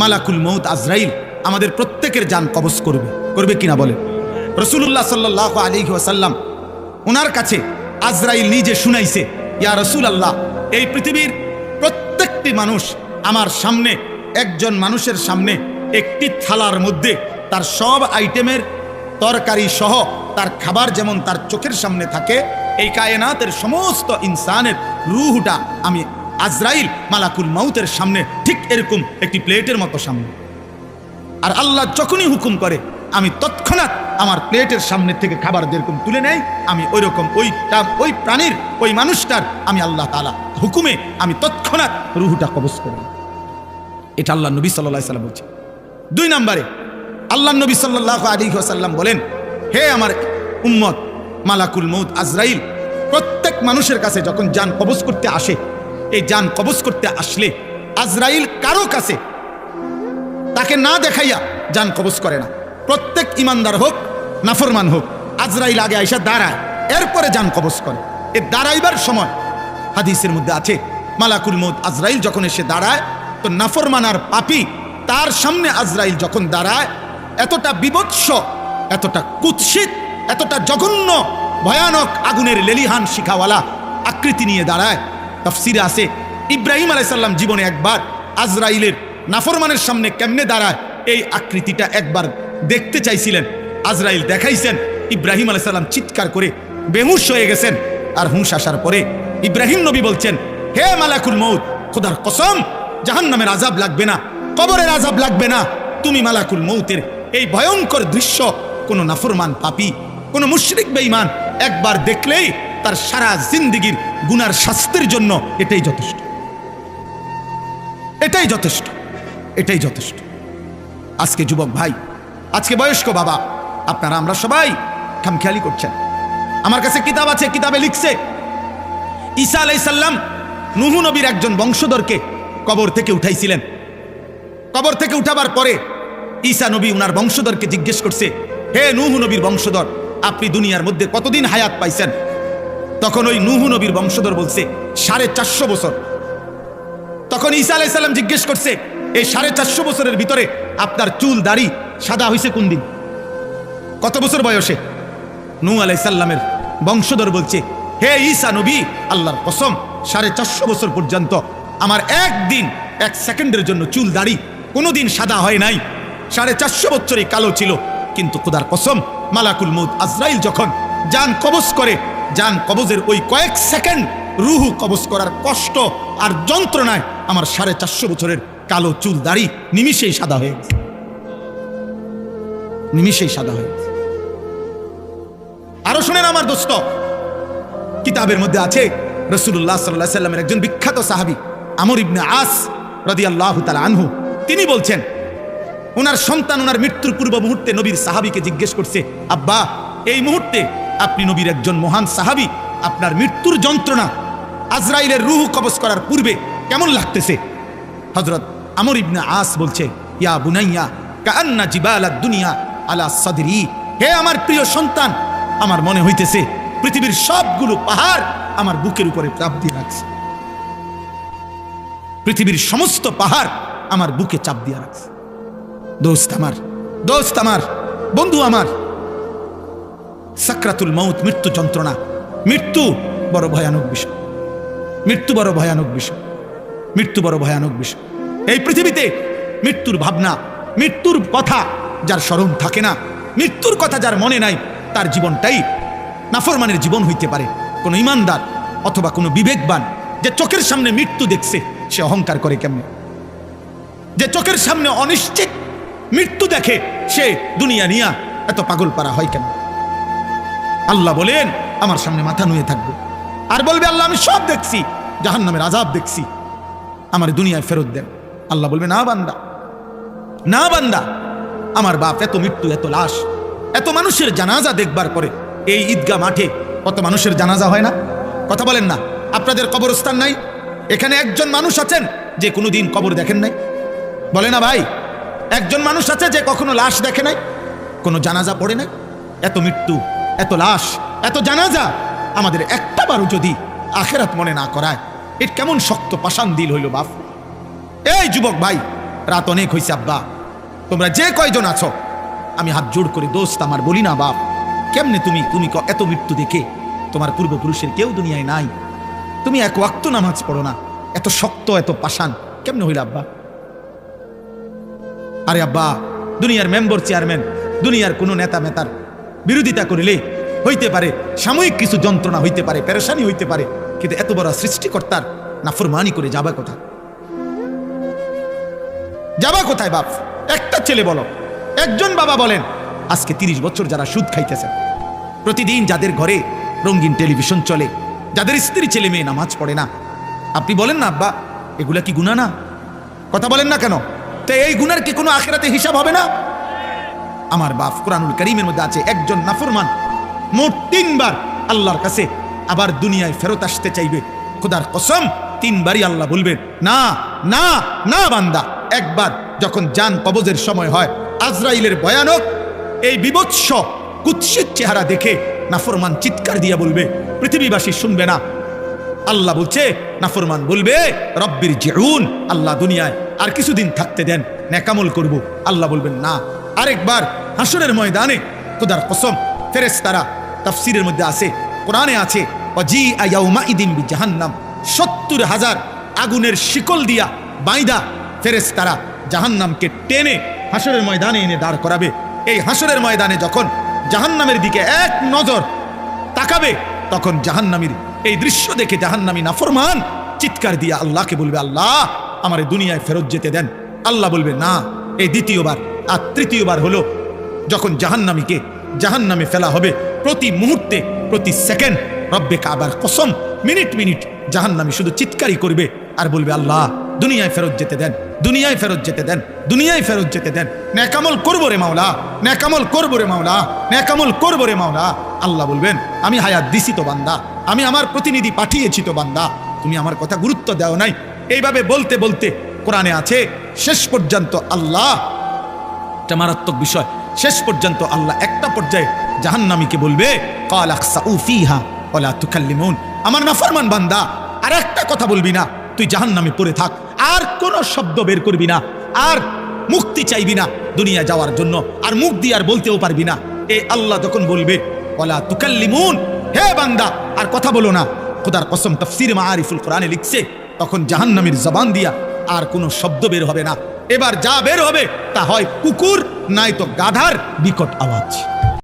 মালাকুল মৌত আজরাইল আমাদের প্রত্যেকের যান কবজ করবে। করবে কিনা বলে রসুল্লাহ সাল্লাহ আলী ওয়াসাল্লাম ওনার কাছে আজরাইল নিজে শুনাইছে, ইয়া রসুল আল্লাহ এই পৃথিবীর প্রত্যেকটি মানুষ আমার সামনে, একজন মানুষের সামনে একটি থালার মধ্যে তার সব আইটেমের তরকারি সহ তার খাবার যেমন তার চোখের সামনে থাকে, এই কায়নাতের সমস্ত ইনসানের রুহটা আমি আজরাইল মালাকুল মাউতের সামনে ঠিক এরকম একটি প্লেটের মতো সামনে। আর আল্লাহ যখনই হুকুম করে, আমি তৎক্ষণাৎ আমার প্লেটের সামনে থেকে খাবার যেরকম তুলে নেয় আমি ওই রকম ওইটা, ওই প্রাণীর, ওই মানুষটার আমি আল্লাহ তালা হুকুমে আমি তৎক্ষণাৎ রুহুটা কবজ করি এটা আল্লাহ নবী সাল্লাহ সাল্লাম বলছে দুই নম্বরে, আল্লাহ নবী সাল্লাহ আলী সাল্লাম বলেন, হে আমার উম্মত মালাকুল মৌদ আজরাইল, প্রত্যেক মানুষের কাছে যখন যান কবজ করতে আসে এই যান কবজ করতে আসলে আজরাইল কারও কাছে তাকে না দেখাইয়া যান কবজ করে না। প্রত্যেক ইমানদার হোক, নাফরমান হোক, আজরাইল আগে আইসা দাঁড়ায়, এরপরে যান কবজ করে। এ দাঁড়াইবার সময় হাদিসের মধ্যে আছে, মালাকুল মৌদ আজরাইল যখন এসে দাঁড়ায়, তো নাফরমান আর পাপি তার সামনে আজরাইল যখন দাঁড়ায়, এতটা বিবৎস এতটা কুৎসিত, এতটা জঘন্য, ভয়ানক আগুনের লেলিহান শিখাওয়ালা আকৃতি নিয়ে দাঁড়ায় তফসিরে আছে। ইব্রাহিম আলাইসাল্লাম জীবনে একবার আজরাইলের নাফরমানের সামনে কেমনে দাঁড়ায়, এই আকৃতিটা একবার দেখতে চাইছিলেন। আজরাইল দেখাইছেন, ইব্রাহিম আলাইসাল্লাম চিৎকার করে বেহুশ হয়ে গেছেন আর হুঁশ আসার পরে ইব্রাহিম নবী বলছেন, হে মালাকুল মৌত খোদার কসম জাহান নামের আজাব লাগবে না, কবরের আজাব লাগবে না। তুমি মালাকুল মৌতের এই ভয়ঙ্কর দৃশ্য কোনো নাফরমান, পাপি, কোনো মুশরিক, বেঈমান একবার দেখলেই তার সারা জিন্দিগির গুনার শাস্তির জন্য এটাই যথেষ্ট। এটাই যথেষ্ট। এটাই যথেষ্ট। আজকে যুবক ভাই, আজকে বয়স্ক বাবা, আপনারা, আমরা সবাই খামখেয়ালি করছেন। আমার কাছে কিতাব আছে, কিতাবে লিখছে। ঈসা আলাইসাল্লাম নুহু নবীর একজন বংশধরকে কবর থেকে উঠাইছিলেন। কবর থেকে উঠাবার পরে ঈসা নবী উনার বংশধরকে জিজ্ঞেস করছে, হে নুহু নবীর বংশধর, আপনি দুনিয়ার মধ্যে কতদিন হায়াত পাইছেন? তখন ওই নুহু নবীর বংশধর বলছে, সাড়ে চারশো বছর। তখন ঈসা আলাইসাল্লাম জিজ্ঞেস করছে, এই সাড়ে চারশো বছরের ভিতরে আপনার চুল, দাড়ি সাদা হয়েছে কোন দিন? কত বছর বয়সে? নু আলাইসাল্লামের বংশধর বলছে, হে ঈসা নবী, আল্লাহর কসম, সাড়ে চারশো বছর পর্যন্ত আমার একদিন, এক সেকেন্ডের জন্য চুল, দাড়ি কোনোদিন সাদা হয় নাই। সাড়ে চারশো বছরই কালো ছিল, কিন্তু খুদার কসম, মালাকুল মুদ আজরাইল যখন যান কবজ করে যান কবজের ওই কয়েক সেকেন্ড রুহু কবজ করার কষ্ট আর যন্ত্রণায় আমার সাড়ে চারশো বছরের কালো চুল দাড়ি নিমিষেই সাদা হয়ে নিমিষেই সাদা হয়ে আরও শুনেন আমার দোস্ত, কিতাবের মধ্যে আছে রসুল্লাহ সাল্লাহ সাল্লামের একজন বিখ্যাত সাহাবি আমর ইবনে আস রদি আল্লাহ তালা আনহু। তিনি বলছেন, ওনার সন্তান, ওনার মৃত্যুর পূর্ব মুহূর্তে নবীর সাহাবিকে জিজ্ঞেস করছে, আব্বা, এই মুহূর্তে আপনি নবীর একজন মহান সাহাবি, আপনার মৃত্যুর যন্ত্রণা আজরাইলের রুহু কবজ করার পূর্বে কেমন লাগতেছে? হজরত আমর ইবনে আস বলছে, ইয়া বুনাইয়া কান্না জিবালা দুনিয়া আলা সদরি। হে আমার প্রিয় সন্তান, আমার মনে হইতেছে পৃথিবীর সবগুলো পাহাড় আমার বুকের উপরে চাপ দিয়ে রাখছে। পৃথিবীর সমস্ত পাহাড় আমার বুকে চাপ দিয়ে রাখছে। দোস্ত আমার দোস্ত আমার, বন্ধু আমার সাকরাতুল মৌত মৃত্যু যন্ত্রণা। মৃত্যু বড় ভয়ানক বিষয়। মৃত্যু বড় ভয়ানক বিষয়। মৃত্যু বড় ভয়ানক বিষয়। এই পৃথিবীতে মৃত্যুর ভাবনা, মৃত্যুর কথা যার স্মরণ থাকে না, মৃত্যুর কথা যার মনে নাই, তার জীবনটাই নাফরমানের জীবন হইতে পারে। কোনো ইমানদার অথবা কোনো বিবেকবান যে চোখের সামনে মৃত্যু দেখছে, সে অহংকার করে কেমনে? যে চোখের সামনে অনিশ্চিত মৃত্যু দেখে, সে দুনিয়া নিয়া এত পাগল পারা হয় কেন আল্লাহ বলেন, আমার সামনে মাথা নুয়ে থাকবে। আর বলবে, আল্লাহ, আমি সব দেখছি জাহান নামের আজাব দেখছি। আমার দুনিয়ায় ফেরত দেন। আল্লাহ বলবে, না বান্দা না বান্দা, আমার বাপ এত মৃত্যু, এত লাশ, এত মানুষের জানাজা দেখবার পরে, এই ঈদগাহ মাঠে কত মানুষের জানাজা হয় না? কথা বলেন না, আপনাদের কবরস্থান নাই? এখানে একজন মানুষ আছেন যে কোনো দিন কবর দেখেন নাই? বলে না ভাই, একজন মানুষ আছে যে কখনো লাশ দেখে নাই? কোনো জানাজা পড়ে নাই? এত মৃত্যু এত লাশ, এত জানাজা আমাদের একটা বারও যদি আখেরাত মনে না করায়, এর কেমন শক্ত পাষাণ দিল হইল বাপ। এই যুবক ভাই, রাত অনেক হয়েছে আব্বা। তোমরা যে কয়জন আছো, আমি হাত জোড় করে দোস্ত আমার বলি না বাপ। কেমনে তুমি তুমি এত মৃত্যু দেখে তোমার পূর্বপুরুষের কেউ দুনিয়ায় নাই? তুমি এক ওয়াক্ত নামাজ পড়ো না, এত শক্ত, এত পাষাণ, কেমনে হইল আব্বা? আরে আব্বা, দুনিয়ার মেম্বর চেয়ারম্যান, দুনিয়ার কোনো নেতা মেতার বিরোধিতা করিলে হইতে পারে, সাময়িক কিছু যন্ত্রণা হইতে পারে, পেরেশানি হইতে পারে, কিন্তু এত বড় সৃষ্টিকর্তার নাফরমানি করে যাবা কোথা যাবা কোথায় বাপ? একটা ছেলে বলো। একজন বাবা বলেন, আজকে তিরিশ বছর যারা সুদ খাইতেছেন, প্রতিদিন যাদের ঘরে রঙিন টেলিভিশন চলে, যাদের স্ত্রী ছেলে মেয়ে নামাজ পড়ে না, আপনি বলেন না, আব্বা, এগুলা কি গুণা না? কথা বলেন না কেন? তো এই গুনার কি কোনো আখেরাতে হিসাব হবে না? আমার বাপ কোরআনুল করিমের মধ্যে আছে একজন নাফরমান। মোট তিনবার আল্লাহর কাছে আবার দুনিয়ায় ফেরত আসতে চাইবে। খোদার কসম, তিনবারই আল্লাহ বলবেন না না না বান্দা। একবার যখন যান কবজের সময় হয়, আজরাইলের ভয়ানক এই বিভৎস কুৎসিত চেহারা দেখে নাফরমান চিৎকার দিয়া বলবে, পৃথিবীবাসী শুনবে না। আল্লাহ বলছে, নাফরমান বলবে, রব্বির জেউন, আল্লাহ দুনিয়ায় আর কিছুদিন থাকতে দেন নেকামল করব। আল্লাহ বলবেন, না আরেকবার হাসরের ময়দানে, খুদার কসম, ফেরেশতারা তাফসিরের মধ্যে আছে, কোরআনে আছে অজি ইদিন বি জাহান্নাম সত্তর হাজার আগুনের শিকল দিয়া বাইদা ফেরেশতারা জাহান্নামকে টেনে হাসরের ময়দানে এনে দাঁড় করাবে। এই হাসরের ময়দানে যখন জাহান্নামের দিকে এক নজর তাকাবে, তখন জাহান্নামীর এই দৃশ্য দেখে জাহান্নামী নাফরমান চিৎকার দিয়ে আল্লাহকে বলবে, আল্লাহ, আমার দুনিয়ায় ফেরত যেতে দেন। আল্লাহ বলবে, না, এই দ্বিতীয়বার। আর তৃতীয়বার হলো, যখন জাহান্নামীকে জাহান্নামে ফেলা হবে, প্রতি মুহূর্তে, প্রতি সেকেন্ড রব্বে কাবার কসম, মিনিট মিনিট জাহান্নামী শুধু চিৎকারই করবে আর বলবে, আল্লাহ, দুনিয়ায় ফেরত যেতে দেন, দুনিয়ায় ফেরত যেতে দেন, দুনিয়ায় ফেরত যেতে দেন। ন্যাকামল করব রে মাওলা, ন্যাকামল করব রে মাওলা, ন্যাকামল করব রে মাওলা। আল্লাহ বলবেন, আমি হায়াত দিছি তো বান্দা, আমি আমার প্রতিনিধি পাঠিয়েছি তো বান্দা, তুমি আমার কথা গুরুত্ব দেও নাই। এইভাবে বলতে বলতে কোরআনে আছে, শেষ পর্যন্ত আল্লাহ এটা মারাত্মক বিষয়, শেষ পর্যন্ত আল্লাহ একটা পর্যায়ে জাহান্নামীকে বলবে আমার নাফরমান বান্দা, আর একটা কথা বলবি না, তুই জাহান্নামে পড়ে থাক, আর কোন শব্দ বের করবি না, আর মুক্তি চাইবি না দুনিয়া যাওয়ার জন্য, আর মুখ দিয়ে আর বলতেও পারবি না। এ আল্লাহ যখন বলবে, ওয়ালা তুকাল্লিমুন, হে বান্দা, আর কথা বলো না, খোদার কসম তফসির মা আরিফুল কোরআনে লিখছে, তখন জাহান্নামীর জবান দিয়া আর কোনো শব্দ বের হবে না। এবার যা বের হবে তা হয় কুকুর নাই তো গাধার বিকট আওয়াজ।